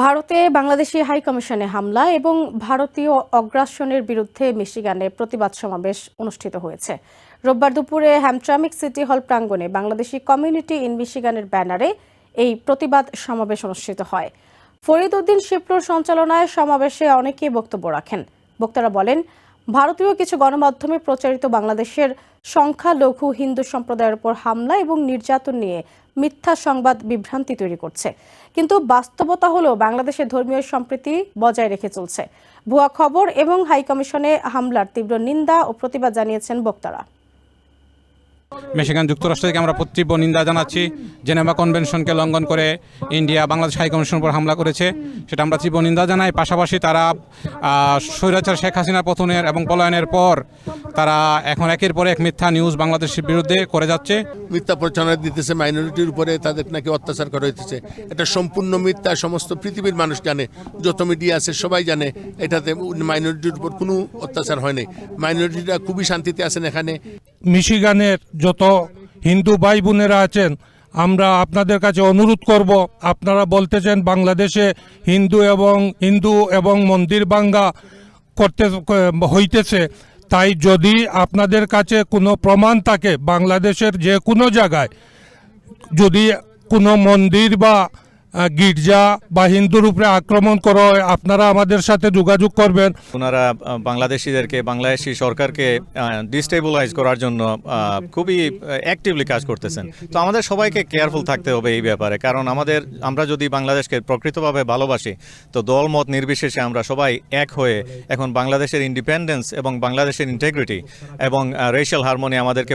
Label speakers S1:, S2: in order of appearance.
S1: ভারতে বাংলাদেশি হাই কমিশনে হামলা এবং ভারতীয় অগ্রাসনের বিরুদ্ধে মিশিগানে প্রতিবাদ সমাবেশ অনুষ্ঠিত হয়েছে। রোববার দুপুরে হ্যামট্রামিক সিটি হল প্রাঙ্গণে বাংলাদেশি কমিউনিটি ইন মিশিগানের ব্যানারে এই প্রতিবাদ সমাবেশ অনুষ্ঠিত হয়। ফরিদ উদ্দিন শিপ্রুর সঞ্চালনায় সমাবেশে অনেকেই বক্তব্য রাখেন। বক্তারা বলেন ভারতীয় কিছু গণমাধ্যমে প্রচারিত বাংলাদেশের সংখ্যালঘু হিন্দু সম্প্রদায়ের উপর হামলা এবং নির্যাতন নিয়ে মিথ্যা সংবাদ বিভ্রান্তি তৈরি করছে। কিন্তু বাস্তবতা হলো বাংলাদেশের ধর্মীয় সম্প্রীতি বজায় রেখে চলছে। ভুয়া খবর এবং হাইকমিশনে হামলার তীব্র নিন্দা ও প্রতিবাদ জানিয়েছেন বক্তারা।
S2: মিশিগান যুক্তরাষ্ট্র থেকে আমরা তীব্র নিন্দা জানাচ্ছি। জেনেভা কনভেনশনকে লঙ্ঘন করে ইন্ডিয়া বাংলাদেশ হাই কমিশনের উপর হামলা করেছে। সেটা আমরা তীব্র নিন্দা জানাই। পাশাপাশি তারা স্বৈরাচার শেখ হাসিনা পতনের এবং পলায়নের পর তারা এখন একের পর এক মিথ্যা নিউজ বাংলাদেশের বিরুদ্ধে করে যাচ্ছে।
S3: মিথ্যা প্রচারণা দিতেছে, মাইনরিটির উপরে তাদের নাকি অত্যাচার করা হইতেছে। এটা সম্পূর্ণ মিথ্যা, সমস্ত পৃথিবীর মানুষ জানে, যত মিডিয়া আছে সবাই জানে, এটাতে মাইনরিটির উপর কোনো অত্যাচার হয়নি মাইনরিটিরা খুবই শান্তিতে আছেন এখানে।
S4: মিশিগানের যত হিন্দু ভাই বোনেরা আছেন, আমরা আপনাদের কাছে অনুরোধ করব, আপনারা বলতেছেন বাংলাদেশে হিন্দু এবং হিন্দু এবং মন্দির ভাঙ্গা করতে, হইতেছে। তাই যদি আপনাদের কাছে কোনো প্রমাণ থাকে, বাংলাদেশের যে কোনো জায়গায় যদি কোনো মন্দির বা গির্জা বা হিন্দুর উপরে আক্রমণ করা আপনারা আমাদের সাথে যোগাযোগ করবেন।
S5: ওনারা বাংলাদেশিদেরকে, বাংলাদেশি সরকারকে ডিস্টেবিলাইজ করার জন্য খুবই অ্যাক্টিভলি কাজ করতেছেন। তো আমাদের সবাইকে কেয়ারফুল থাকতে হবে এই ব্যাপারে, কারণ আমাদের, আমরা যদি বাংলাদেশকে প্রকৃতভাবে ভালোবাসি, তো দল মত নির্বিশেষে আমরা সবাই এক হয়ে এখন বাংলাদেশের ইন্ডিপেন্ডেন্স এবং বাংলাদেশের ইন্টেগ্রিটি এবং রেশিয়াল হারমোনি আমাদেরকে